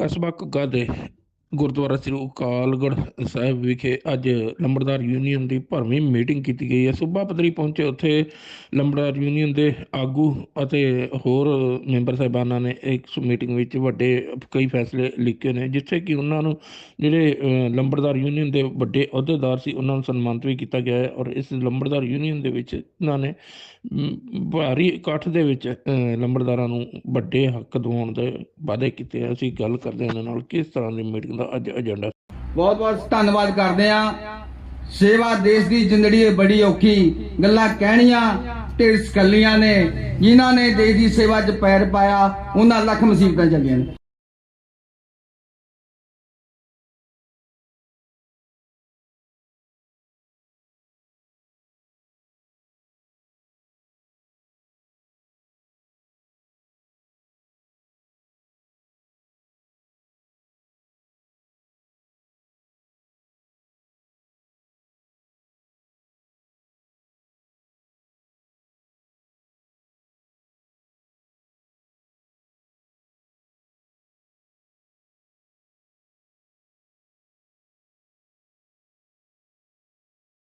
ਕਸਬਾ ਘੁੱਗਾ ਦੇ ਗੁਰਦੁਆਰਾ ਸ੍ਰੀ ਅਕਾਲਗੜ੍ਹ ਸਾਹਿਬ ਵਿਖੇ ਅੱਜ ਲੰਬੜਦਾਰ ਯੂਨੀਅਨ ਦੀ ਭਰਵੀਂ ਮੀਟਿੰਗ ਕੀਤੀ ਗਈ ਹੈ। ਸੂਬਾ ਪੱਧਰੀ ਪਹੁੰਚੇ ਉੱਥੇ ਲੰਬੜਦਾਰ ਯੂਨੀਅਨ ਦੇ ਆਗੂ ਅਤੇ ਹੋਰ ਮੈਂਬਰ ਸਾਹਿਬਾਨਾਂ ਨੇ ਇਸ ਮੀਟਿੰਗ ਵਿੱਚ ਵੱਡੇ ਕਈ ਫੈਸਲੇ ਲਿਖੇ ਨੇ, ਜਿੱਥੇ ਕਿ ਉਹਨਾਂ ਨੂੰ ਜਿਹੜੇ ਲੰਬੜਦਾਰ ਯੂਨੀਅਨ ਦੇ ਵੱਡੇ ਅਹੁਦੇਦਾਰ ਸੀ, ਉਹਨਾਂ ਨੂੰ ਸਨਮਾਨਿਤ ਵੀ ਕੀਤਾ ਗਿਆ ਹੈ ਔਰ ਇਸ ਲੰਬੜਦਾਰ ਯੂਨੀਅਨ ਦੇ ਵਿੱਚ ਉਹਨਾਂ ਨੇ ਭਾਰੀ ਇਕੱਠ ਦੇ ਵਿੱਚ ਲੰਬੜਦਾਰਾਂ ਨੂੰ ਵੱਡੇ ਹੱਕ ਦਿਵਾਉਣ ਦੇ ਵਾਅਦੇ ਕੀਤੇ ਅਸੀਂ ਗੱਲ ਕਰਦੇ ਹਾਂ ਉਹਨਾਂ ਨਾਲ ਕਿਸ ਤਰ੍ਹਾਂ ਦੀ ਮੀਟਿੰਗ ਦਾ ਏਜੰਡਾ ਬਹੁਤ ਬਹੁਤ ਧੰਨਵਾਦ ਕਰਦੇ ਆ ਸੇਵਾ ਦੇਸ਼ ਦੀ ਜ਼ਿੰਦਗੀ ਬੜੀ ਔਖੀ ਗੱਲਾਂ ਕਹਿਣੀਆਂ ਤੇ ਸਕੱਲੀਆਂ ਨੇ, ਜਿਨ੍ਹਾਂ ਨੇ ਦੇਸ਼ ਦੀ ਸੇਵਾ 'ਚ ਪੈਰ ਪਾਇਆ, ਉਹਨਾਂ ਲੱਖ ਮੁਸੀਬਤਾਂ ਚੱਲੀਆਂ ਨੇ।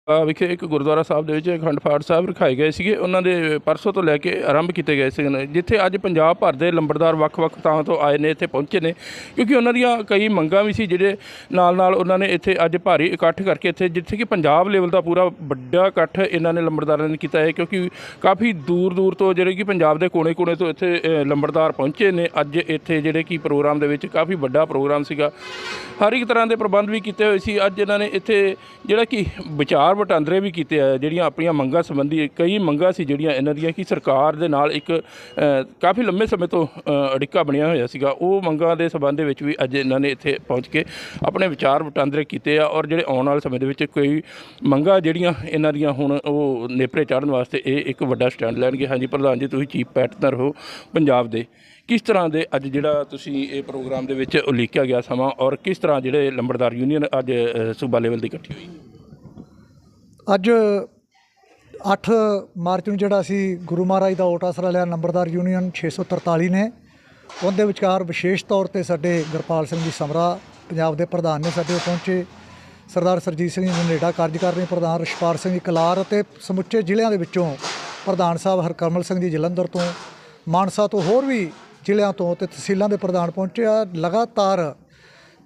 ਵਿਖੇ ਇੱਕ ਗੁਰਦੁਆਰਾ ਸਾਹਿਬ ਦੇ ਵਿੱਚ ਅਖੰਡ ਪਾਠ ਸਾਹਿਬ ਰਖਾਏ ਗਏ ਸੀਗੇ। ਉਹਨਾਂ ਦੇ ਪਰਸੋਂ ਤੋਂ ਲੈ ਕੇ ਆਰੰਭ ਕੀਤੇ ਗਏ ਸੀ ਜਿੱਥੇ ਅੱਜ ਪੰਜਾਬ ਭਰ ਦੇ ਲੰਬੜਦਾਰ ਵੱਖ-ਵੱਖ ਥਾਵਾਂ ਤੋਂ ਆਏ ਨੇ, ਇੱਥੇ ਪਹੁੰਚੇ ਨੇ। ਕਿਉਂਕਿ ਉਹਨਾਂ ਦੀਆਂ ਕਈ ਮੰਗਾਂ ਵੀ ਸੀ, ਜਿਹੜੇ ਨਾਲ-ਨਾਲ ਉਹਨਾਂ ਨੇ ਇੱਥੇ ਅੱਜ ਭਾਰੀ ਇਕੱਠ ਕਰਕੇ ਇੱਥੇ, ਜਿੱਥੇ ਕਿ ਪੰਜਾਬ ਲੈਵਲ ਦਾ ਪੂਰਾ ਵੱਡਾ ਇਕੱਠ ਇਹਨਾਂ ਨੇ ਲੰਬੜਦਾਰਾਂ ਨੇ ਕੀਤਾ ਹੈ, ਕਿਉਂਕਿ ਕਾਫੀ ਦੂਰ-ਦੂਰ ਤੋਂ ਜਿਹੜੇ ਕਿ ਪੰਜਾਬ ਦੇ ਕੋਨੇ-ਕੋਨੇ ਤੋਂ ਇੱਥੇ ਲੰਬੜਦਾਰ ਪਹੁੰਚੇ ਨੇ। ਅੱਜ ਇੱਥੇ ਜਿਹੜੇ ਕਿ ਪ੍ਰੋਗਰਾਮ ਦੇ ਵਿੱਚ ਕਾਫੀ ਵੱਡਾ ਪ੍ਰੋਗਰਾਮ ਸੀਗਾ। ਹਰ ਇੱਕ ਤਰ੍ਹਾਂ ਦੇ ਪ੍ਰਬੰਧ ਵੀ ਕੀਤੇ ਹੋਏ ਸੀ। ਅੱਜ ਇਹਨਾਂ ਨੇ ਇੱਥੇ ਜਿਹੜਾ ਕਿ ਵਿਚਾਰ ਵਟਾਂਦਰੇ ਵੀ ਕੀਤੇ ਆ, ਜਿਹੜੀਆਂ ਆਪਣੀਆਂ ਮੰਗਾਂ ਸੰਬੰਧੀ ਕਈ ਮੰਗਾਂ ਸੀ ਜਿਹੜੀਆਂ ਇਹਨਾਂ ਦੀਆਂ ਕਿ ਸਰਕਾਰ ਦੇ ਨਾਲ ਇੱਕ ਕਾਫੀ ਲੰਮੇ ਸਮੇਂ ਤੋਂ ਅੜਿੱਕਾ ਬਣਿਆ ਹੋਇਆ ਸੀਗਾ। ਉਹ ਮੰਗਾਂ ਦੇ ਸੰਬੰਧ ਦੇ ਵਿੱਚ ਵੀ ਅੱਜ ਇਹਨਾਂ ਨੇ ਇੱਥੇ ਪਹੁੰਚ ਕੇ ਆਪਣੇ ਵਿਚਾਰ ਵਟਾਂਦਰੇ ਕੀਤੇ ਆ ਔਰ ਜਿਹੜੇ ਆਉਣ ਵਾਲੇ ਸਮੇਂ ਦੇ ਵਿੱਚ ਕੋਈ ਮੰਗਾਂ ਜਿਹੜੀਆਂ ਇਹਨਾਂ ਦੀਆਂ ਹੁਣ ਉਹ ਨੇਪਰੇ ਚਾੜਨ ਵਾਸਤੇ ਇਹ ਇੱਕ ਵੱਡਾ ਸਟੈਂਡ ਲੈਣਗੇ। ਹਾਂਜੀ, ਪ੍ਰਧਾਨ ਜੀ, ਤੁਸੀਂ ਚੀਫ ਪੈਟਨਰ ਹੋ ਪੰਜਾਬ ਦੇ। ਕਿਸ ਤਰ੍ਹਾਂ ਦੇ ਅੱਜ ਜਿਹੜਾ ਤੁਸੀਂ ਇਹ ਪ੍ਰੋਗਰਾਮ ਦੇ ਵਿੱਚ ਉਲੀਕਿਆ ਗਿਆ ਸਮਾਂ ਔਰ ਕਿਸ ਤਰ੍ਹਾਂ ਜਿਹੜੇ ਲੰਬੜਦਾਰ ਯੂਨੀਅਨ ਅੱਜ ਸੂਬਾ ਲੈਵਲ ਦੀ ਇਕੱਠੀ ਹੋਈ ਅੱਜ 8 ਮਾਰਚ ਨੂੰ ਜਿਹੜਾ ਅਸੀਂ ਗੁਰੂ ਮਹਾਰਾਜ ਦਾ ਓਟ ਆਸਰਾ ਲਿਆ, ਨੰਬਰਦਾਰ ਯੂਨੀਅਨ 643 ਨੇ। ਉਹਦੇ ਵਿਚਕਾਰ ਵਿਸ਼ੇਸ਼ ਤੌਰ ਤੇ ਸਾਡੇ ਗਰਪਾਲ ਸਿੰਘ ਜੀ ਸਮਰਾ, ਪੰਜਾਬ ਦੇ ਪ੍ਰਧਾਨ ਨੇ ਸਾਡੇ ਪਹੁੰਚੇ। ਸਰਦਾਰ ਸਰਜੀਤ ਸਿੰਘ ਜੀ ਨੇੜਾ ਕਾਰਜਕਾਰਨੀ ਪ੍ਰਧਾਨ ਰਸ਼ਪਾਲ ਸਿੰਘ ਜੀ ਕਲਾਰ ਅਤੇ ਸਮੁੱਚੇ ਜ਼ਿਲ੍ਹਿਆਂ ਦੇ ਵਿੱਚੋਂ ਪ੍ਰਧਾਨ ਸਾਹਿਬ ਹਰਕਰਮਲ ਸਿੰਘ ਜੀ ਜਲੰਧਰ ਤੋਂ, ਮਾਨਸਾ ਤੋਂ ਹੋਰ ਵੀ ਜ਼ਿਲ੍ਹਿਆਂ ਤੋਂ ਤੇ ਤਹਿਸੀਲਾਂ ਦੇ ਪ੍ਰਧਾਨ ਪਹੁੰਚੇ ਆ। ਲਗਾਤਾਰ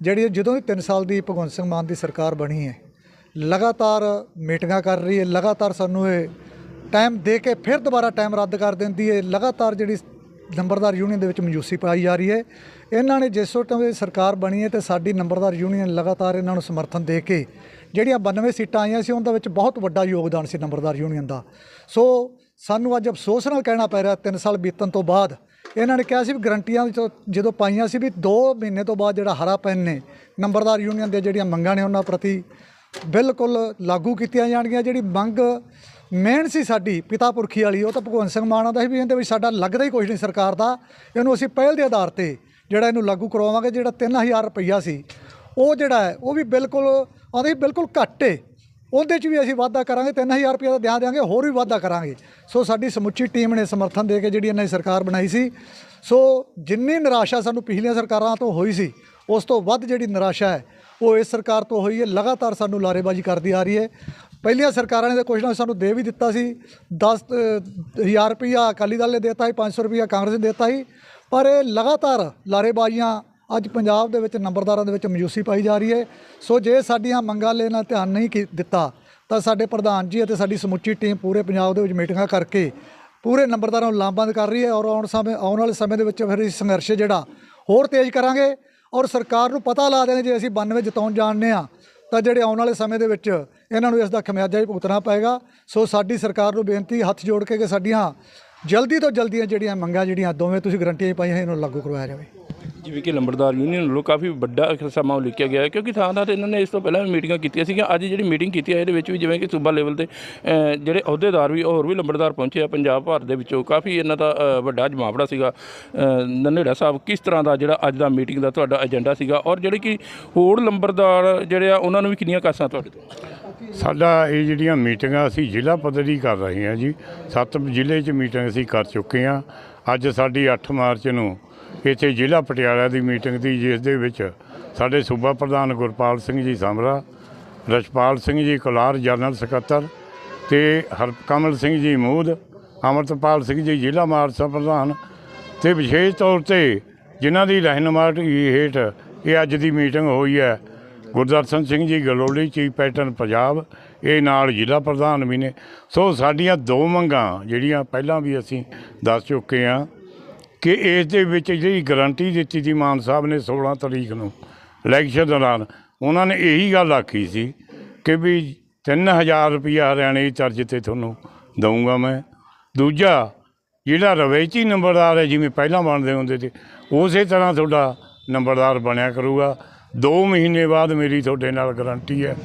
ਜਿਹੜੀ ਜਦੋਂ ਦੀ 3 ਸਾਲ ਦੀ ਭਗਵੰਤ ਸਿੰਘ ਮਾਨ ਦੀ ਸਰਕਾਰ ਬਣੀ ਹੈ ਲਗਾਤਾਰ ਮੀਟਿੰਗਾਂ ਕਰ ਰਹੀ ਹੈ, ਲਗਾਤਾਰ ਸਾਨੂੰ ਇਹ ਟਾਈਮ ਦੇ ਕੇ ਫਿਰ ਦੁਬਾਰਾ ਟਾਈਮ ਰੱਦ ਕਰ ਦਿੰਦੀ ਹੈ। ਲਗਾਤਾਰ ਜਿਹੜੀ ਨੰਬਰਦਾਰ ਯੂਨੀਅਨ ਦੇ ਵਿੱਚ ਮਨਜੂਸੀ ਪਾਈ ਜਾ ਰਹੀ ਹੈ। ਇਹਨਾਂ ਨੇ ਜਿਸ ਵਕਤ ਇਹ ਸਰਕਾਰ ਬਣੀ ਹੈ ਤੇ ਸਾਡੀ ਨੰਬਰਦਾਰ ਯੂਨੀਅਨ ਲਗਾਤਾਰ ਇਹਨਾਂ ਨੂੰ ਸਮਰਥਨ ਦੇ ਕੇ ਜਿਹੜੀਆਂ 92 ਸੀਟਾਂ ਆਈਆਂ ਸੀ, ਉਹਨਾਂ ਵਿੱਚ ਬਹੁਤ ਵੱਡਾ ਯੋਗਦਾਨ ਸੀ ਨੰਬਰਦਾਰ ਯੂਨੀਅਨ ਦਾ। ਸੋ ਸਾਨੂੰ ਅੱਜ ਅਫਸੋਸ ਨਾਲ ਕਹਿਣਾ ਪੈ ਰਿਹਾ 3 ਸਾਲ ਬੀਤਣ ਤੋਂ ਬਾਅਦ ਇਹਨਾਂ ਨੇ ਕਿਹਾ ਸੀ ਵੀ ਗਰੰਟੀਆਂ ਵਿੱਚੋਂ ਜਦੋਂ ਪਾਈਆਂ ਸੀ ਵੀ 2 ਮਹੀਨੇ ਤੋਂ ਬਾਅਦ ਜਿਹੜਾ ਹਰਾ ਪੈਨ ਨੇ, ਨੰਬਰਦਾਰ ਯੂਨੀਅਨ ਦੇ ਜਿਹੜੀਆਂ ਮੰਗਾਂ ਨੇ ਉਹਨਾਂ ਪ੍ਰਤੀ ਬਿਲਕੁਲ ਲਾਗੂ ਕੀਤੀਆਂ ਜਾਣਗੀਆਂ। ਜਿਹੜੀ ਮੰਗ ਮੇਨ ਸੀ ਸਾਡੀ ਪਿਤਾ ਪੁਰਖੀ ਵਾਲੀ, ਉਹ ਤਾਂ ਭਗਵੰਤ ਸਿੰਘ ਮਾਨ ਆਉਂਦਾ ਸੀ ਵੀ ਇਹਦੇ ਵਿੱਚ ਸਾਡਾ ਲੱਗਦਾ ਹੀ ਕੁਝ ਨਹੀਂ ਸਰਕਾਰ ਦਾ। ਇਹਨੂੰ ਅਸੀਂ ਪਹਿਲ ਦੇ ਆਧਾਰ ਤੇ ਜਿਹੜਾ ਇਹਨੂੰ ਲਾਗੂ ਕਰਵਾਵਾਂਗੇ ਜਿਹੜਾ 3000 ਰੁਪਈਆ ਸੀ, ਉਹ ਜਿਹੜਾ ਹੈ, ਉਹ ਵੀ ਬਿਲਕੁਲ ਆਉਂਦੇ ਬਿਲਕੁਲ ਘੱਟ ਏ। ਉਹਦੇ 'ਚ ਵੀ ਅਸੀਂ ਵਾਅਦਾ ਕਰਾਂਗੇ 3000 ਰੁਪਏ ਦਾ ਦਿਆਂ ਦਿਆਂਗੇ, ਹੋਰ ਵੀ ਵਾਅਦਾ ਕਰਾਂਗੇ। ਸੋ ਸਾਡੀ ਸਮੁੱਚੀ ਟੀਮ ਨੇ ਸਮਰਥਨ ਦੇ ਕੇ ਜਿਹੜੀ ਇਹਨਾਂ ਦੀ ਸਰਕਾਰ ਬਣਾਈ ਸੀ। ਸੋ ਜਿੰਨੀ ਨਿਰਾਸ਼ਾ ਸਾਨੂੰ ਪਿਛਲੀਆਂ ਸਰਕਾਰਾਂ ਤੋਂ ਹੋਈ ਸੀ, ਉਸ ਤੋਂ ਵੱਧ ਜਿਹੜੀ ਨਿਰਾਸ਼ਾ ਹੈ ਉਹ ਇਸ ਸਰਕਾਰ ਤੋਂ ਹੋਈ ਹੈ, ਲਗਾਤਾਰ ਸਾਨੂੰ ਲਾਰੇਬਾਜ਼ੀ ਕਰਦੀ ਆ ਰਹੀ ਹੈ। ਪਹਿਲੀਆਂ ਸਰਕਾਰਾਂ ਨੇ ਤਾਂ ਕੁਛ ਨਾ ਸਾਨੂੰ ਦੇ ਵੀ ਦਿੱਤਾ ਸੀ। 10 ਹਜ਼ਾਰ ਰੁਪਈਆ ਅਕਾਲੀ ਦਲ ਨੇ ਦਿੱਤਾ ਸੀ 500 ਰੁਪਈਆ ਕਾਂਗਰਸ ਨੇ ਦਿੱਤਾ ਸੀ। ਪਰ ਇਹ ਲਗਾਤਾਰ ਲਾਰੇਬਾਜ਼ੀਆਂ ਅੱਜ ਪੰਜਾਬ ਦੇ ਵਿੱਚ ਨੰਬਰਦਾਰਾਂ ਦੇ ਵਿੱਚ ਮਯੂਸੀ ਪਾਈ ਜਾ ਰਹੀ ਹੈ। ਸੋ ਜੇ ਸਾਡੀਆਂ ਮੰਗਾਂ ਲੈ ਨਾਲ ਧਿਆਨ ਨਹੀਂ ਕੀ- ਦਿੱਤਾ, ਤਾਂ ਸਾਡੇ ਪ੍ਰਧਾਨ ਜੀ ਅਤੇ ਸਾਡੀ ਸਮੁੱਚੀ ਟੀਮ ਪੂਰੇ ਪੰਜਾਬ ਦੇ ਵਿੱਚ ਮੀਟਿੰਗਾਂ ਕਰਕੇ ਪੂਰੇ ਨੰਬਰਦਾਰਾਂ ਨੂੰ ਲਾਮਬੰਦ ਕਰ ਰਹੀ ਹੈ ਔਰ ਆਉਣ ਸਮੇਂ, ਆਉਣ ਵਾਲੇ ਸਮੇਂ ਦੇ ਵਿੱਚ ਫਿਰ ਇਹ ਸੰਘਰਸ਼ ਜਿਹੜਾ ਹੋਰ ਤੇਜ਼ ਕਰਾਂਗੇ। ਔਰ ਸਰਕਾਰ ਨੂੰ ਪਤਾ ਲਾ ਦੇਣਾ ਜੇ ਅਸੀਂ 92 ਜਿਤਾਉਣ ਜਾਣਦੇ ਆ ਤਾਂ ਜਿਹੜੇ ਆਉਣ ਵਾਲੇ ਸਮੇਂ ਦੇ ਵਿੱਚ ਇਹਨਾਂ ਨੂੰ ਇਸ ਦਾ ਖਮਿਆਜਾ ਵੀ ਭੁਗਤਣਾ ਪਏਗਾ। ਸੋ ਸਾਡੀ ਸਰਕਾਰ ਨੂੰ ਬੇਨਤੀ, ਹੱਥ ਜੋੜ ਕੇ ਕਿ ਸਾਡੀਆਂ ਜਲਦੀ ਤੋਂ ਜਲਦੀਆਂ ਜਿਹੜੀਆਂ ਮੰਗਾਂ, ਜਿਹੜੀਆਂ ਦੋਵੇਂ ਤੁਸੀਂ ਗਰੰਟੀਆਂ ਪਾਈਆਂ, ਇਹਨਾਂ ਨੂੰ ਲਾਗੂ ਕਰਵਾਇਆ ਜਾਵੇ। ਜਿਵੇਂ ਕਿ ਲੰਬੜਦਾਰ ਯੂਨੀਅਨ ਵੱਲੋਂ ਕਾਫੀ ਵੱਡਾ ਇੱਕ ਸਮਾਂ ਲਿਖਿਆ ਗਿਆ ਹੈ, ਕਿਉਂਕਿ ਥਾਂ ਥਾਂ ਤੇ ਇਹਨਾਂ ਨੇ ਇਸ ਤੋਂ ਪਹਿਲਾਂ ਵੀ ਮੀਟਿੰਗਾਂ ਕੀਤੀਆਂ ਸੀਗੀਆਂ। ਅੱਜ ਜਿਹੜੀ ਮੀਟਿੰਗ ਕੀਤੀ ਹੈ, ਇਹਦੇ ਵਿੱਚ ਵੀ ਜਿਵੇਂ ਕਿ ਸੂਬਾ ਲੈਵਲ ਤੇ ਜਿਹੜੇ ਅਹੁਦੇਦਾਰ ਵੀ, ਹੋਰ ਵੀ ਲੰਬੜਦਾਰ ਪਹੁੰਚੇ ਆ, ਪੰਜਾਬ ਭਰ ਦੇ ਵਿੱਚੋਂ। ਕਾਫੀ ਇਹਨਾਂ ਦਾ ਵੱਡਾ ਜਮਾਵੜਾ ਸੀਗਾ। ਨੰਨੇੜਾ ਸਾਹਿਬ, ਕਿਸ ਤਰ੍ਹਾਂ ਦਾ ਜਿਹੜਾ ਅੱਜ ਦਾ ਮੀਟਿੰਗ ਦਾ ਤੁਹਾਡਾ ਏਜੰਡਾ ਸੀਗਾ? ਔਰ ਜਿਹੜੇ ਕਿ ਹੋਰ ਲੰਬੜਦਾਰ ਜਿਹੜੇ ਆ, ਉਹਨਾਂ ਨੂੰ ਵੀ ਕਿੰਨੀਆਂ ਕਾਸਾਂ ਤੁਹਾਡੇ ਤੋਂ? ਸਾਡਾ ਇਹ ਜਿਹੜੀਆਂ ਮੀਟਿੰਗਾਂ ਅਸੀਂ ਜ਼ਿਲ੍ਹਾ ਪੱਧਰੀ ਕਰ ਰਹੇ ਹਾਂ ਜੀ, ਸੱਤ ਜ਼ਿਲ੍ਹੇ 'ਚ ਮੀਟਿੰਗ ਅਸੀਂ ਕਰ ਚੁੱਕੇ ਹਾਂ। ਅੱਜ ਸਾਡੀ 8 ਮਾਰਚ ਨੂੰ ਇੱਥੇ ਜ਼ਿਲ੍ਹਾ ਪਟਿਆਲਾ ਦੀ ਮੀਟਿੰਗ ਦੀ, ਜਿਸ ਦੇ ਵਿੱਚ ਸਾਡੇ ਸੂਬਾ ਪ੍ਰਧਾਨ ਗੁਰਪਾਲ ਸਿੰਘ ਜੀ ਸਮਰਾ ਰਛਪਾਲ ਸਿੰਘ ਜੀ ਕੋਲਾਰ, ਜਨਰਲ ਸਕੱਤਰ ਤੇ ਹਰਕਮਲ ਸਿੰਘ ਜੀ ਮੂਦ, ਅਮਰਤਪਾਲ ਸਿੰਘ ਜੀ ਜ਼ਿਲ੍ਹਾ ਮਾਰਸਾ ਪ੍ਰਧਾਨ ਤੇ ਵਿਸ਼ੇਸ਼ ਤੌਰ ਤੇ ਜਿਨ੍ਹਾਂ ਦੀ ਰਹਿਨੁਮਾਈ ਹੇਠ ਇਹ ਅੱਜ ਦੀ ਮੀਟਿੰਗ ਹੋਈ ਹੈ ਗੁਰਦਰਸ਼ਨ ਸਿੰਘ ਜੀ ਗਲੋਲੀ ਚੀਫ ਪੈਟਰਨ ਪੰਜਾਬ, ਇਹ ਨਾਲ ਜ਼ਿਲ੍ਹਾ ਪ੍ਰਧਾਨ ਵੀ ਨੇ। ਸੋ ਸਾਡੀਆਂ ਦੋ ਮੰਗਾਂ ਜਿਹੜੀਆਂ ਪਹਿਲਾਂ ਵੀ ਅਸੀਂ ਦੱਸ ਚੁੱਕੇ ਹਾਂ ਕਿ ਇਸ ਦੇ ਵਿੱਚ ਜਿਹੜੀ ਗਰੰਟੀ ਦਿੱਤੀ ਸੀ ਮਾਨ ਸਾਹਿਬ ਨੇ 16 ਤਰੀਕ ਨੂੰ ਇਲੈਕਸ਼ਨ ਦੌਰਾਨ, ਉਹਨਾਂ ਨੇ ਇਹੀ ਗੱਲ ਆਖੀ ਸੀ ਕਿ ਵੀ 3000 ਰੁਪਇਆ ਹਰਿਆਣੇ ਦੀ ਤਰਜ਼ ਤੇ ਤੁਹਾਨੂੰ ਦਊਂਗਾ ਮੈਂ। ਦੂਜਾ, ਜਿਹੜਾ ਰਵੇਚੀ ਨੰਬਰਦਾਰ ਹੈ, ਜਿਵੇਂ ਪਹਿਲਾਂ ਬਣਦੇ ਹੁੰਦੇ ਸੀ, ਉਸੇ ਤਰ੍ਹਾਂ ਤੁਹਾਡਾ ਨੰਬਰਦਾਰ ਬਣਿਆ ਕਰੂਗਾ। 2 ਮਹੀਨੇ ਬਾਅਦ ਮੇਰੀ ਤੁਹਾਡੇ ਨਾਲ ਗਾਰੰਟੀ ਹੈ।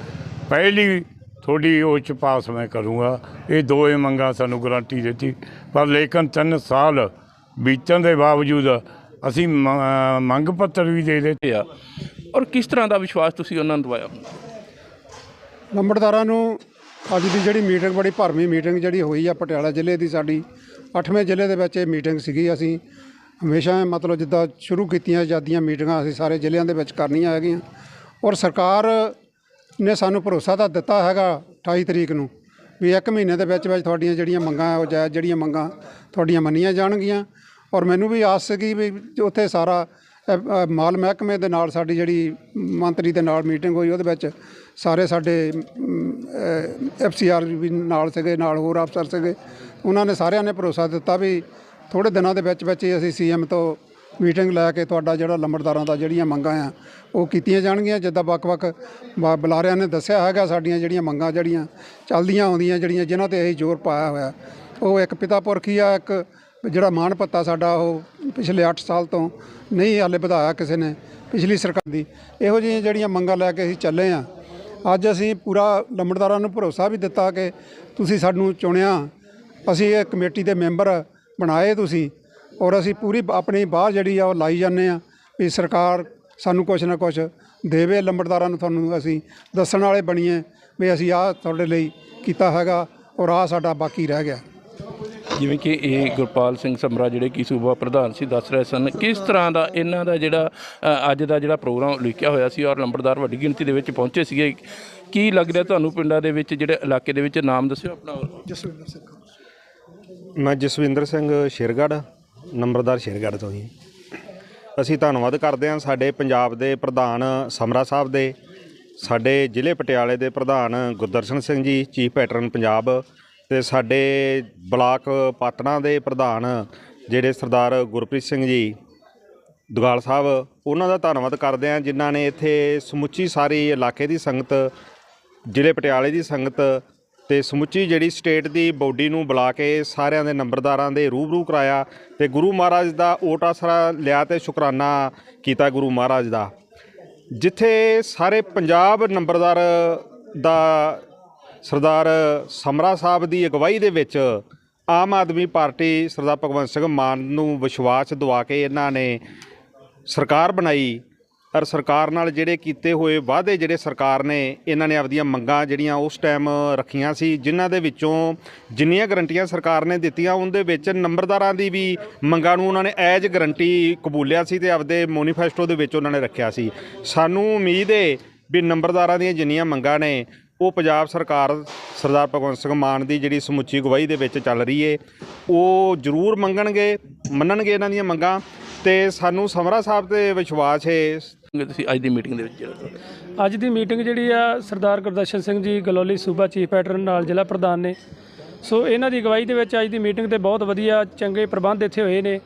ਪਹਿਲੀ ਤੁਹਾਡੀ ਉਹ ਚ ਪਾਸ ਮੈਂ ਕਰੂੰਗਾ। ਇਹ ਦੋਏ ਮੰਗਾਂ ਸਾਨੂੰ ਗਾਰੰਟੀ ਦਿੱਤੀ। ਪਰ ਲੇਕਿਨ 3 ਸਾਲ ਬੀਤਣ ਦੇ ਬਾਵਜੂਦ ਅਸੀਂ ਮੰਗ ਪੱਤਰ ਵੀ ਦੇ ਦਿੱਤੇ ਆ। ਔਰ ਕਿਸ ਤਰ੍ਹਾਂ ਦਾ ਵਿਸ਼ਵਾਸ ਤੁਸੀਂ ਉਹਨਾਂ ਨੂੰ ਦਵਾਇਆ? ਲੰਬੜਦਾਰਾਂ ਨੂੰ ਅੱਜ ਦੀ ਜਿਹੜੀ ਮੀਟਿੰਗ ਬੜੀ ਭਰਵੀਂ ਮੀਟਿੰਗ ਜਿਹੜੀ ਹੋਈ ਆ ਪਟਿਆਲਾ ਜ਼ਿਲ੍ਹੇ ਦੀ ਸਾਡੀ 8ਵੇਂ ਜ਼ਿਲ੍ਹੇ ਦੇ ਵਿੱਚ ਇਹ ਮੀਟਿੰਗ ਸੀਗੀ। ਅਸੀਂ ਹਮੇਸ਼ਾ ਮਤਲਬ ਜਿੱਦਾਂ ਸ਼ੁਰੂ ਕੀਤੀਆਂ ਆਜ਼ਾਦੀਆਂ ਮੀਟਿੰਗਾਂ ਅਸੀਂ ਸਾਰੇ ਜ਼ਿਲ੍ਹਿਆਂ ਦੇ ਵਿੱਚ ਕਰਨੀਆਂ ਹੈਗੀਆਂ। ਔਰ ਸਰਕਾਰ ਨੇ ਸਾਨੂੰ ਭਰੋਸਾ ਤਾਂ ਦਿੱਤਾ ਹੈਗਾ 28 ਤਰੀਕ ਨੂੰ ਵੀ ਇੱਕ ਮਹੀਨੇ ਦੇ ਵਿੱਚ ਵਿੱਚ ਤੁਹਾਡੀਆਂ ਜਿਹੜੀਆਂ ਮੰਗਾਂ ਉਹ ਜਾਇਜ਼ ਜਿਹੜੀਆਂ ਮੰਗਾਂ ਤੁਹਾਡੀਆਂ ਮੰਨੀਆਂ ਜਾਣਗੀਆਂ। ਔਰ ਮੈਨੂੰ ਵੀ ਆਸ ਸੀਗੀ ਵੀ ਉੱਥੇ ਸਾਰਾ ਮਾਲ ਮਹਿਕਮੇ ਦੇ ਨਾਲ ਸਾਡੀ ਜਿਹੜੀ ਮੰਤਰੀ ਦੇ ਨਾਲ ਮੀਟਿੰਗ ਹੋਈ ਉਹਦੇ ਵਿੱਚ ਸਾਰੇ ਸਾਡੇ ਐਫਸੀਆਰ ਵੀ ਨਾਲ ਸੀਗੇ, ਨਾਲ ਹੋਰ ਅਫਸਰ ਸੀਗੇ। ਉਹਨਾਂ ਨੇ ਸਾਰਿਆਂ ਨੇ ਭਰੋਸਾ ਦਿੱਤਾ ਵੀ ਥੋੜੇ ਦਿਨਾਂ ਦੇ ਵਿੱਚ ਵਿੱਚ ਹੀ ਅਸੀਂ ਸੀਐਮ ਤੋਂ ਮੀਟਿੰਗ ਲੈ ਕੇ ਤੁਹਾਡਾ ਜਿਹੜਾ ਲੰਬੜਦਾਰਾਂ ਦਾ ਜਿਹੜੀਆਂ ਮੰਗਾਂ ਆ, ਉਹ ਕੀਤੀਆਂ ਜਾਣਗੀਆਂ। ਜਿੱਦਾਂ ਵੱਖ-ਵੱਖ ਬ- ਬੁਲਾਰਿਆਂ ਨੇ ਦੱਸਿਆ ਹੈਗਾ ਸਾਡੀਆਂ ਜਿਹੜੀਆਂ ਮੰਗਾਂ ਜਿਹੜੀਆਂ ਚੱਲਦੀਆਂ ਆਉਂਦੀਆਂ, ਜਿਹੜੀਆਂ ਜਿਨ੍ਹਾਂ ਤੇ ਅਸੀਂ ਜ਼ੋਰ ਪਾਇਆ ਹੋਇਆ। ਉਹ ਇੱਕ ਪਿਤਾ ਪੁਰਖੀ ਆ, ਇੱਕ ਜਿਹੜਾ ਮਾਣ ਭੱਤਾ ਸਾਡਾ, ਉਹ ਪਿਛਲੇ 8 ਸਾਲ ਤੋਂ ਨਹੀਂ ਹਾਲੇ ਵਧਾਇਆ ਕਿਸੇ ਨੇ ਪਿਛਲੀ ਸਰਕਾਰ ਦੀ। ਇਹੋ ਜਿਹੀਆਂ ਜਿਹੜੀਆਂ ਮੰਗਾਂ ਲੈ ਕੇ ਅਸੀਂ ਚੱਲੇ ਆ। ਅੱਜ ਅਸੀਂ ਪੂਰਾ ਲੰਬੜਦਾਰਾਂ ਨੂੰ ਭਰੋਸਾ ਵੀ ਦਿੱਤਾ ਕਿ ਤੁਸੀਂ ਸਾਨੂੰ ਚੁਣਿਆ, ਅਸੀਂ ਇਹ ਕਮੇਟੀ ਦੇ ਮੈਂਬਰ ਬਣਾਏ ਤੁਸੀਂ ਔਰ ਅਸੀਂ ਪੂਰੀ ਆਪਣੀ ਬਾਹ ਜਿਹੜੀ ਆ ਉਹ ਲਾਈ ਜਾਂਦੇ ਆ ਵੀ ਸਰਕਾਰ ਸਾਨੂੰ ਕੁਛ ਨਾ ਕੁਛ ਦੇਵੇ ਲੰਬੜਦਾਰਾਂ ਨੂੰ ਤੁਹਾਨੂੰ ਅਸੀਂ ਦੱਸਣ ਵਾਲੇ ਬਣੀਏ ਵੀ ਅਸੀਂ ਆਹ ਤੁਹਾਡੇ ਲਈ ਕੀਤਾ ਹੈਗਾ ਔਰ ਆਹ ਸਾਡਾ ਬਾਕੀ ਰਹਿ ਗਿਆ। ਜਿਵੇਂ ਕਿ ਇਹ ਗੁਰਪਾਲ ਸਿੰਘ ਸਮਰਾ ਜਿਹੜੇ ਕਿ ਸੂਬਾ ਪ੍ਰਧਾਨ ਸੀ ਦੱਸ ਰਹੇ ਸਨ ਕਿਸ ਤਰ੍ਹਾਂ ਦਾ ਇਹਨਾਂ ਦਾ ਜਿਹੜਾ ਅ, ਅੱਜ ਦਾ ਜਿਹੜਾ ਪ੍ਰੋਗਰਾਮ ਲਿਖਿਆ ਹੋਇਆ ਸੀ ਔਰ ਲੰਬੜਦਾਰ ਵੱਡੀ ਗਿਣਤੀ ਦੇ ਵਿੱਚ ਪਹੁੰਚੇ ਸੀਗੇ। ਕੀ ਲੱਗ ਰਿਹਾ ਤੁਹਾਨੂੰ ਪਿੰਡਾਂ ਦੇ ਵਿੱਚ ਜਿਹੜੇ ਇਲਾਕੇ ਦੇ ਵਿੱਚ ਨਾਮ ਦੱਸਿਓ ਆਪਣਾ। ਜਸਵਿੰਦਰ ਸਿੰਘ। ਮੈਂ ਜਸਵਿੰਦਰ ਸਿੰਘ ਸ਼ੇਰਗੜ੍ਹ, ਨੰਬਰਦਾਰ ਸ਼ੇਰਗੜ੍ਹ ਤੋਂ ਜੀ। ਅਸੀਂ ਧੰਨਵਾਦ ਕਰਦੇ ਹਾਂ ਸਾਡੇ ਪੰਜਾਬ ਦੇ ਪ੍ਰਧਾਨ ਸਮਰਾ ਸਾਹਿਬ ਦੇ, ਸਾਡੇ ਜ਼ਿਲ੍ਹੇ ਪਟਿਆਲੇ ਦੇ ਪ੍ਰਧਾਨ ਗੁਰਦਰਸ਼ਨ ਸਿੰਘ ਜੀ, ਚੀਫ ਪੈਟਰਨ ਪੰਜਾਬ ਤੇ ਸਾਡੇ ਬਲਾਕ ਪਾਤਣਾ ਦੇ ਪ੍ਰਧਾਨ ਜਿਹੜੇ ਸਰਦਾਰ ਗੁਰਪ੍ਰੀਤ ਸਿੰਘ ਜੀ ਦੁਗਾਲ ਸਾਹਿਬ, ਉਹਨਾਂ ਦਾ ਧੰਨਵਾਦ ਕਰਦੇ ਹਾਂ ਜਿਨ੍ਹਾਂ ਨੇ ਇੱਥੇ ਸਮੁੱਚੀ ਸਾਰੀ ਇਲਾਕੇ ਦੀ ਸੰਗਤ, ਜ਼ਿਲ੍ਹੇ ਪਟਿਆਲੇ ਦੀ ਸੰਗਤ ਤੇ ਸਮੁੱਚੀ ਜਿਹੜੀ ਸਟੇਟ ਦੀ ਬੋਡੀ ਨੂੰ ਬੁਲਾ ਕੇ ਸਾਰਿਆਂ ਦੇ ਨੰਬਰਦਾਰਾਂ ਦੇ ਰੂਬਰੂ ਕਰਾਇਆ ਤੇ ਗੁਰੂ ਮਹਾਰਾਜ ਦਾ ਓਟ ਆਸਰਾ ਲਿਆ ਤੇ ਸ਼ੁਕਰਾਨਾ ਕੀਤਾ ਗੁਰੂ ਮਹਾਰਾਜ ਦਾ। ਜਿੱਥੇ ਸਾਰੇ ਪੰਜਾਬ ਨੰਬਰਦਾਰ ਦਾ ਸਰਦਾਰ ਸਮਰਾ ਸਾਹਿਬ ਦੀ ਅਗਵਾਈ ਦੇ ਵਿੱਚ ਆਮ ਆਦਮੀ ਪਾਰਟੀ ਸਰਦਾਰ ਭਗਵੰਤ ਸਿੰਘ ਮਾਨ ਨੂੰ ਵਿਸ਼ਵਾਸ ਦਿਵਾ ਕੇ ਇਹਨਾਂ ਨੇ ਸਰਕਾਰ ਬਣਾਈ ਔਰ ਸਰਕਾਰ ਨਾਲ ਜਿਹੜੇ ਕੀਤੇ ਹੋਏ ਵਾਅਦੇ ਜਿਹੜੇ ਸਰਕਾਰ ਨੇ, ਇਹਨਾਂ ਨੇ ਆਪਦੀਆਂ ਮੰਗਾਂ ਜਿਹੜੀਆਂ ਉਸ ਟਾਈਮ ਰੱਖੀਆਂ ਸੀ, ਜਿਨ੍ਹਾਂ ਦੇ ਵਿੱਚੋਂ ਜਿੰਨੀਆਂ ਗਰੰਟੀਆਂ ਸਰਕਾਰ ਨੇ ਦਿੱਤੀਆਂ, ਉਹਦੇ ਵਿੱਚ ਨੰਬਰਦਾਰਾਂ ਦੀ ਵੀ ਮੰਗਾਂ ਨੂੰ ਉਹਨਾਂ ਨੇ ਐਜ ਗਰੰਟੀ ਕਬੂਲਿਆ ਸੀ ਤੇ ਆਪਦੇ ਮੈਨੀਫੈਸਟੋ ਦੇ ਵਿੱਚ ਉਹਨਾਂ ਨੇ ਰੱਖਿਆ ਸੀ। ਸਾਨੂੰ ਉਮੀਦ ਹੈ ਵੀ ਨੰਬਰਦਾਰਾਂ ਦੀਆਂ ਜਿੰਨੀਆਂ ਮੰਗਾਂ ਨੇ, ਉਹ ਪੰਜਾਬ ਸਰਕਾਰ, ਸਰਦਾਰ ਭਗਵੰਤ ਸਿੰਘ ਮਾਨ ਦੀ ਜਿਹੜੀ ਸਮੁੱਚੀ ਅਗਵਾਈ ਦੇ ਵਿੱਚ ਚੱਲ ਰਹੀ ਏ, ਉਹ ਜ਼ਰੂਰ ਮੰਗਣਗੇ, ਮੰਨਣਗੇ ਇਹਨਾਂ ਦੀਆਂ ਮੰਗਾਂ ਤੇ ਸਾਨੂੰ ਸਮਰਾ ਸਾਹਿਬ ਤੇ ਵਿਸ਼ਵਾਸ ਹੈ ਤੁਸੀਂ ਅੱਜ ਦੀ ਮੀਟਿੰਗ ਦੇ ਵਿੱਚ ਅੱਜ ਦੀ ਮੀਟਿੰਗ ਜਿਹੜੀ ਆ, ਸਰਦਾਰ ਗੁਰਦਰਸ਼ਨ ਸਿੰਘ ਜੀ ਗਲੋਲੀ ਸੂਬਾ ਚੀਫ ਪੈਟਰਨ ਨਾਲ ਜ਼ਿਲ੍ਹਾ ਪ੍ਰਧਾਨ ਨੇ। ਸੋ ਇਹਨਾਂ ਦੀ ਅਗਵਾਈ ਦੇ ਵਿੱਚ ਅੱਜ ਦੀ ਮੀਟਿੰਗ ਤੇ ਬਹੁਤ ਵਧੀਆ ਚੰਗੇ ਪ੍ਰਬੰਧ ਇੱਥੇ ਹੋਏ ਨੇ।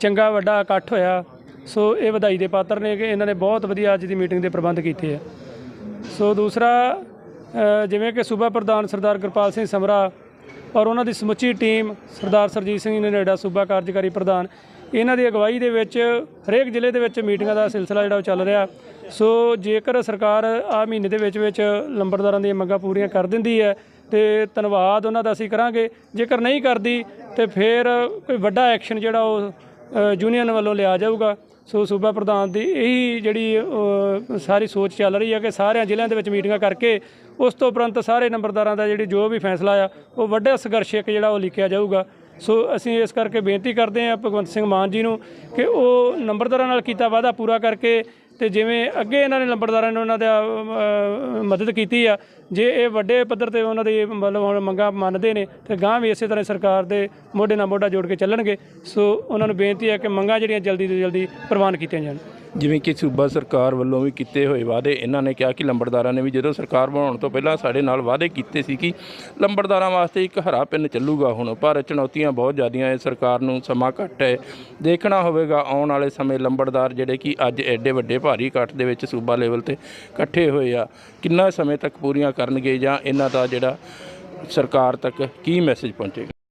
ਚੰਗਾ ਵੱਡਾ ਇਕੱਠ ਹੋਇਆ। ਸੋ ਇਹ ਵਧਾਈ ਦੇ ਪਾਤਰ ਨੇ ਕਿ ਇਹਨਾਂ ਨੇ ਬਹੁਤ ਵਧੀਆ ਅੱਜ ਦੀ ਮੀਟਿੰਗ ਦੇ ਪ੍ਰਬੰਧ ਕੀਤੇ ਆ। ਸੋ ਦੂਸਰਾ ਜਿਵੇਂ ਕਿ ਸੂਬਾ ਪ੍ਰਧਾਨ ਸਰਦਾਰ ਗੁਰਪਾਲ ਸਿੰਘ ਸਮਰਾ ਔਰ ਉਹਨਾਂ ਦੀ ਸਮੁੱਚੀ ਟੀਮ ਸਰਦਾਰ ਸਰਜੀਤ ਸਿੰਘ ਨੇੜਾ ਸੂਬਾ ਕਾਰਜਕਾਰੀ ਪ੍ਰਧਾਨ ਇਹਨਾਂ ਦੀ ਅਗਵਾਈ ਦੇ ਵਿੱਚ ਹਰੇਕ ਜ਼ਿਲ੍ਹੇ ਦੇ ਵਿੱਚ ਮੀਟਿੰਗਾਂ ਦਾ ਸਿਲਸਿਲਾ ਜਿਹੜਾ ਉਹ ਚੱਲ ਰਿਹਾ। ਸੋ ਜੇਕਰ ਸਰਕਾਰ ਆ ਮਹੀਨੇ ਦੇ ਵਿੱਚ ਵਿੱਚ ਲੰਬੜਦਾਰਾਂ ਦੀਆਂ ਮੰਗਾਂ ਪੂਰੀਆਂ ਕਰ ਦਿੰਦੀ ਹੈ ਤੇ ਧੰਨਵਾਦ ਉਹਨਾਂ ਦਾ ਅਸੀਂ ਕਰਾਂਗੇ। ਜੇਕਰ ਨਹੀਂ ਕਰਦੀ ਤੇ ਫਿਰ ਕੋਈ ਵੱਡਾ ਐਕਸ਼ਨ ਜਿਹੜਾ ਉਹ ਯੂਨੀਅਨ ਵੱਲੋਂ ਲਿਆ ਜਾਊਗਾ। ਸੋ ਸੂਬਾ ਪ੍ਰਧਾਨ ਦੀ ਇਹੀ ਜਿਹੜੀ ਸਾਰੀ ਸੋਚ ਚੱਲ ਰਹੀ ਹੈ ਕਿ ਸਾਰਿਆਂ ਜ਼ਿਲ੍ਹਿਆਂ ਦੇ ਵਿੱਚ ਮੀਟਿੰਗਾਂ ਕਰਕੇ ਉਸ ਤੋਂ ਉਪਰੰਤ ਸਾਰੇ ਨੰਬਰਦਾਰਾਂ ਦਾ ਜਿਹੜੀ ਜੋ ਵੀ ਫੈਸਲਾ ਆ, ਉਹ ਵੱਡਾ ਸੰਘਰਸ਼ ਇੱਕ ਜਿਹੜਾ ਉਹ ਲਿਖਿਆ ਜਾਊਗਾ। ਸੋ ਅਸੀਂ ਇਸ ਕਰਕੇ ਬੇਨਤੀ ਕਰਦੇ ਹਾਂ ਭਗਵੰਤ ਸਿੰਘ ਮਾਨ ਜੀ ਨੂੰ ਕਿ ਉਹ ਨੰਬਰਦਾਰਾਂ ਨਾਲ ਕੀਤਾ ਵਾਅਦਾ ਪੂਰਾ ਕਰਕੇ ਤੇ ਜਿਵੇਂ ਅੱਗੇ ਇਹਨਾਂ ਨੇ ਨੰਬਰਦਾਰਾਂ ਨੇ ਉਹਨਾਂ ਦਾ ਮਦਦ ਕੀਤੀ ਆ, ਜੇ ਇਹ ਵੱਡੇ ਪੱਧਰ ਤੇ ਉਹਨਾਂ ਦੀ ਮਤਲਬ ਹੁਣ ਮੰਗਾਂ ਮੰਨਦੇ ਨੇ, ਤੇ ਗਾਂ ਵੀ ਇਸੇ ਤਰ੍ਹਾਂ ਸਰਕਾਰ ਦੇ ਮੋਢੇ ਨਾਲ ਮੋਢਾ ਜੋੜ ਕੇ ਚੱਲਣਗੇ। ਸੋ ਉਹਨਾਂ ਨੂੰ ਬੇਨਤੀ ਹੈ ਕਿ ਮੰਗਾਂ ਜਿਹੜੀਆਂ ਜਲਦੀ ਤੋਂ ਜਲਦੀ ਪ੍ਰਵਾਨ ਕੀਤੀਆਂ ਜਾਣ। ਜਿਵੇਂ ਕਿ ਸੂਬਾ ਸਰਕਾਰ ਵੱਲੋਂ ਵੀ ਕੀਤੇ ਹੋਏ ਵਾਅਦੇ, ਇਹਨਾਂ ਨੇ ਕਿਹਾ ਕਿ ਲੰਬੜਦਾਰਾਂ ਨੇ ਵੀ ਜਦੋਂ ਸਰਕਾਰ ਬਣਾਉਣ ਤੋਂ ਪਹਿਲਾਂ ਸਾਡੇ ਨਾਲ ਵਾਅਦੇ ਕੀਤੇ ਸੀ ਕਿ ਲੰਬੜਦਾਰਾਂ ਵਾਸਤੇ ਇੱਕ ਹਰਾ ਪਿੰਨ ਚੱਲੂਗਾ ਹੁਣ, ਪਰ ਚੁਣੌਤੀਆਂ ਬਹੁਤ ਜ਼ਿਆਦੀਆਂ ਹੈ ਸਰਕਾਰ ਨੂੰ ਸਮਾਂ ਘੱਟ ਹੈ ਦੇਖਣਾ ਹੋਵੇਗਾ, ਆਉਣ ਵਾਲੇ ਸਮੇਂ ਲੰਬੜਦਾਰ ਜਿਹੜੇ ਕਿ ਅੱਜ ਐਡੇ ਵੱਡੇ ਭਾਰੀ ਇਕੱਠ ਦੇ ਵਿੱਚ ਸੂਬਾ ਲੈਵਲ ਤੇ ਇਕੱਠੇ ਹੋਏ ਆ, ਕਿੰਨਾ ਸਮੇਂ ਤੱਕ ਪੂਰੀਆਂ ਕਰਨਗੇ ਜਾਂ ਇਹਨਾਂ ਦਾ ਜਿਹੜਾ ਸਰਕਾਰ ਤੱਕ ਕੀ ਮੈਸੇਜ ਪਹੁੰਚੇਗਾ?